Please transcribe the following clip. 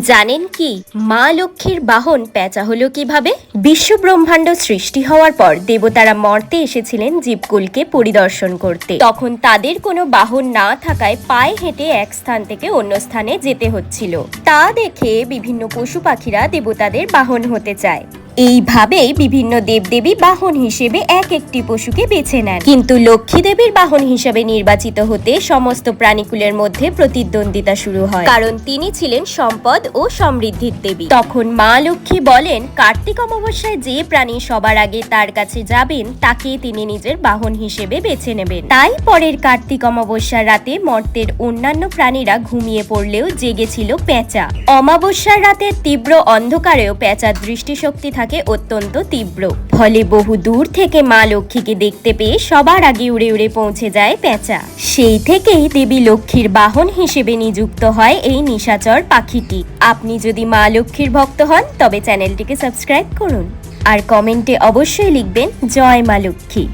জানেন কি? মা লক্ষ্মীর বাহন পেঁচা হলো কীভাবে? বিশ্ব ব্রহ্মাণ্ড সৃষ্টি হওয়ার পর দেবতারা মর্তে এসেছিলেন জীবকুলকে পরিদর্শন করতে। তখন তাদের কোনো বাহন না থাকায় পায়ে হেঁটে এক স্থান থেকে অন্য স্থানে যেতে হচ্ছিল। তা দেখে বিভিন্ন পশু পাখিরা দেবতাদের বাহন হতে চায়। এইভাবেই বিভিন্ন দেবদেবী বাহন হিসেবে এক একটি পশুকে বেছে নেন। কিন্তু লক্ষ্মী দেবীর বাহন হিসেবে নির্বাচিত হতে সমস্ত প্রাণীকুলের মধ্যে প্রতিদ্বন্দ্বিতা শুরু হয়। কারণ তিনি ছিলেন সম্পদ ও সমৃদ্ধির দেবী। তখন মা লক্ষ্মী বলেন, কার্তিক অমাবস্যায় যে প্রাণী সবার আগে তার কাছে যাবেন তাকে তিনি নিজের বাহন হিসেবে বেছে নেবেন। তাই পরের কার্তিক অমাবস্যার রাতে মর্তের অন্যান্য প্রাণীরা ঘুমিয়ে পড়লেও জেগেছিল পেঁচা অমাবস্যার রাতে তীব্র অন্ধকারেও পেঁচার দৃষ্টিশক্তি থাকে অত্যন্ত তীব্র। ফলে বহু দূর থেকে মা লক্ষ্মীকে দেখতে পেয়ে সবার আগে উড়ে উড়ে পৌঁছে যায় পেঁচা। সেই থেকেই দেবী লক্ষ্মীর বাহন হিসেবে নিযুক্ত হয় এই নিশাচর পাখিটি। আপনি যদি মা লক্ষ্মীর ভক্ত হন, তবে চ্যানেলটিকে সাবস্ক্রাইব করুন। আর কমেন্টে অবশ্যই লিখবেন, জয় মা লক্ষ্মী।